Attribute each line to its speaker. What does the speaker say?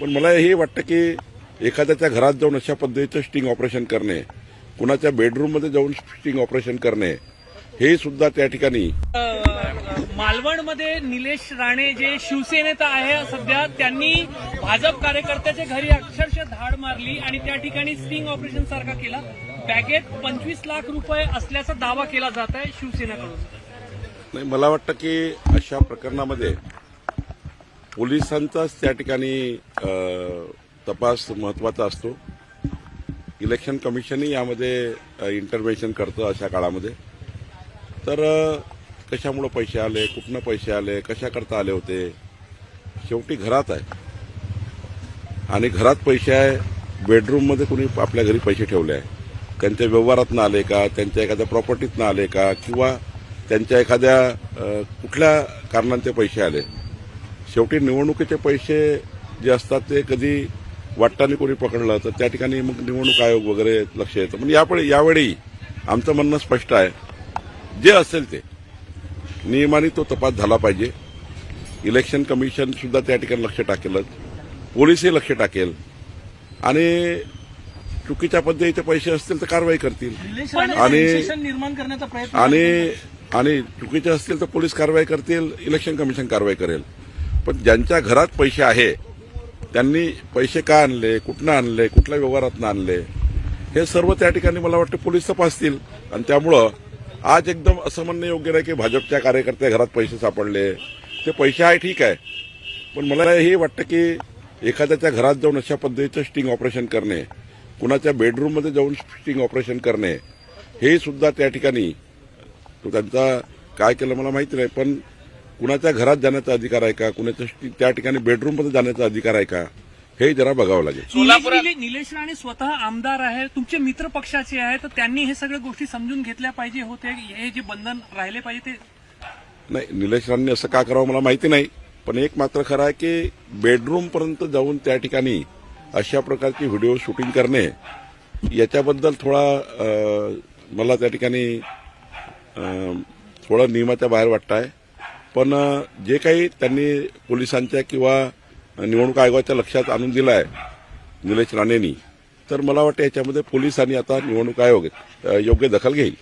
Speaker 1: पण मला हे वाटतं की एखाद्याच्या घरात जाऊन अशा पद्धतीचं स्टिंग ऑपरेशन करणे कुणाच्या बेडरूममध्ये जाऊन स्टिंग ऑपरेशन करणे हे सुद्धा त्या ठिकाणी
Speaker 2: मालवणमध्ये निलेश राणे जे शिवसेनेत आहे सध्या त्यांनी भाजप कार्यकर्त्याच्या घरी अक्षरशः धाड मारली आणि त्या ठिकाणी स्टिंग ऑपरेशन सारखा केला. बॅगेत पंचवीस लाख रुपये असल्याचा दावा केला जात आहे शिवसेनेकडून.
Speaker 1: नाही मला वाटतं की अशा प्रकरणामध्ये पोलिसांचाच त्या ठिकाणी तपास महत्त्वाचा असतो. इलेक्शन कमिशनही यामध्ये इंटरव्हेन्शन करतं अशा काळामध्ये. तर कशामुळं पैसे आले कुठनं पैसे आले कशाकरता आले होते? शेवटी घरात आहे. आणि घरात पैसे आहे बेडरूममध्ये कुणी आपल्या घरी पैसे ठेवले आहे. त्यांच्या व्यवहारातनं आले का? त्यांच्या एखाद्या प्रॉपर्टीतनं आले का? किंवा त्यांच्या एखाद्या कुठल्या कारणांचे पैसे आले? शेवटी निवडणुकीचे पैसे जे असतात ते कधी वाटताना कोणी पकडलं तर त्या ठिकाणी मग निवडणूक आयोग वगैरे लक्ष येतं. म्हणजे यापुढे यावेळी आमचं म्हणणं स्पष्ट आहे. जे असेल ते. नियमाने तो तपास झाला पाहिजे. इलेक्शन कमिशन सुद्धा त्या ठिकाणी लक्ष टाकेलच. पोलीसही लक्ष टाकेल. आणि चुकीच्या पद्धतीचे पैसे असतील तर कारवाई करतील. आणि आणि चुकीचे असतील तर पोलीस कारवाई करतील इलेक्शन कमिशन कारवाई करेल. पण ज्यांच्या घरात पैसे आहे त्यांनी पैसे का आणले कुठनं आणले कुठल्या व्यवहारातनं आणले हे सर्व त्या ठिकाणी मला वाटतं पोलीस तपासतील. आणि त्यामुळं आज एकदम असं म्हणणं योग्य नाही की भाजपच्या कार्यकर्त्या घरात पैसे सापडले. ते पैसे आहे ठीक आहे. पण मला हे वाटतं की एखाद्याच्या घरात जाऊन अशा पद्धतीचं स्टिंग ऑपरेशन करणे कुणाच्या बेडरूममध्ये जाऊन स्टिंग ऑपरेशन करणे हे सुद्धा त्या ठिकाणी तो त्यांचा काय केलं मला माहिती नाही पण कुणाच्या घरात जाण्याचा अधिकार आहे का? कुणाच्या त्या ठिकाणी बेडरूममध्ये जाण्याचा अधिकार आहे का? हे जरा बघावं लागेल.
Speaker 2: सोलापुरात निले- निलेश राणे स्वतः आमदार आहे तुमचे मित्र पक्षाचे आहे तर त्यांनी हे सगळ्या गोष्टी समजून घेतल्या पाहिजे होते. हे जे बंधन राहिले पाहिजे ते
Speaker 1: नाही निलेश राणेंनी असं का करावं मला माहिती नाही पण एक मात्र खरं आहे की बेडरूमपर्यंत जाऊन त्या ठिकाणी अशा प्रकारची व्हिडिओ शूटिंग करणे याच्याबद्दल थोडा मला त्या ठिकाणी थोडं नियमाच्या बाहेर वाटतं आहे पण जे काही त्यांनी पोलिसांच्या किंवा निवडणूक आयोगाच्या लक्षात आणून दिलं आहे निलेश राणेंनी तर मला वाटतं याच्यामध्ये पोलिसांनी आता निवडणूक आयोग योग्य दखल घेईल.